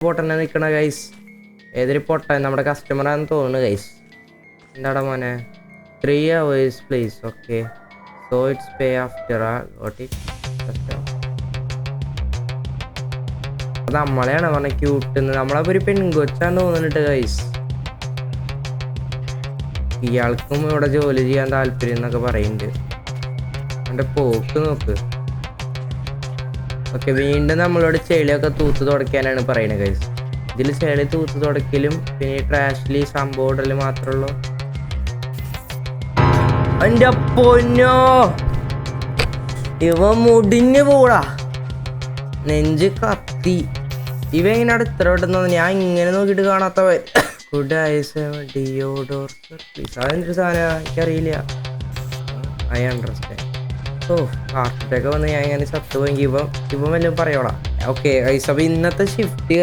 പൊട്ടനെ നിൽക്കണ ഗൈസ് ഏതൊരു പൊട്ടൻ നമ്മുടെ കസ്റ്റമർ ആണെന്ന് തോന്നുന്നു ഗൈസ് എന്താടാ മോനെ? Three hours please okay so it's pay after ആ? ഗോട്ട് ഇറ്റ് നമ്മളെയാണ് പറഞ്ഞ ക്യൂട്ടുന്നത് നമ്മളെ ഒരു പെൺകൊച്ചാന്ന് തോന്നുന്നുണ്ട് ഗൈസ് ഇയാൾക്കും ഇവിടെ ജോലി ചെയ്യാൻ താല്പര്യം എന്നൊക്കെ പറയുന്നുണ്ട്. അവന്റെ പോക്ക് നോക്ക്. ഓക്കെ വീണ്ടും നമ്മളോട് ചെളിയൊക്കെ തൂത്ത് തുടയ്ക്കാനാണ് പറയുന്നത് ഗൈസ് ഇതിൽ ചെളി തൂത്ത് തുടയ്ക്കലും പിന്നെ ട്രാഷിൽ സംഭവം ഇടൽ മാത്രമേ ഉള്ളൂ. എന്റെ പൊന്നോ! ഇവ മുടിഞ്ഞു പോടാ. നെഞ്ച് കത്തി. ഇവ എങ്ങനെ ഇത്ര പെട്ടെന്ന് ഞാൻ ഇങ്ങനെ നോക്കിയിട്ട് കാണാത്തവൻ. ഗുഡ് ഐസ് ഡിയോഡോർ സാധനം? എനിക്കറിയില്ല. ഐ അണ്ടർസ്റ്റാൻഡ് ഓ ഹാർട്ട് അറ്റാക്ക് വന്ന് ഞാൻ ഇങ്ങനെ ചത്തുപോയെങ്കിൽ ഇവൻ ഇവൻ വല്ലതും പറയോളാം? ഓക്കെ ഐസ് അപ്പോൾ ഇന്നത്തെ ഷിഫ്റ്റ്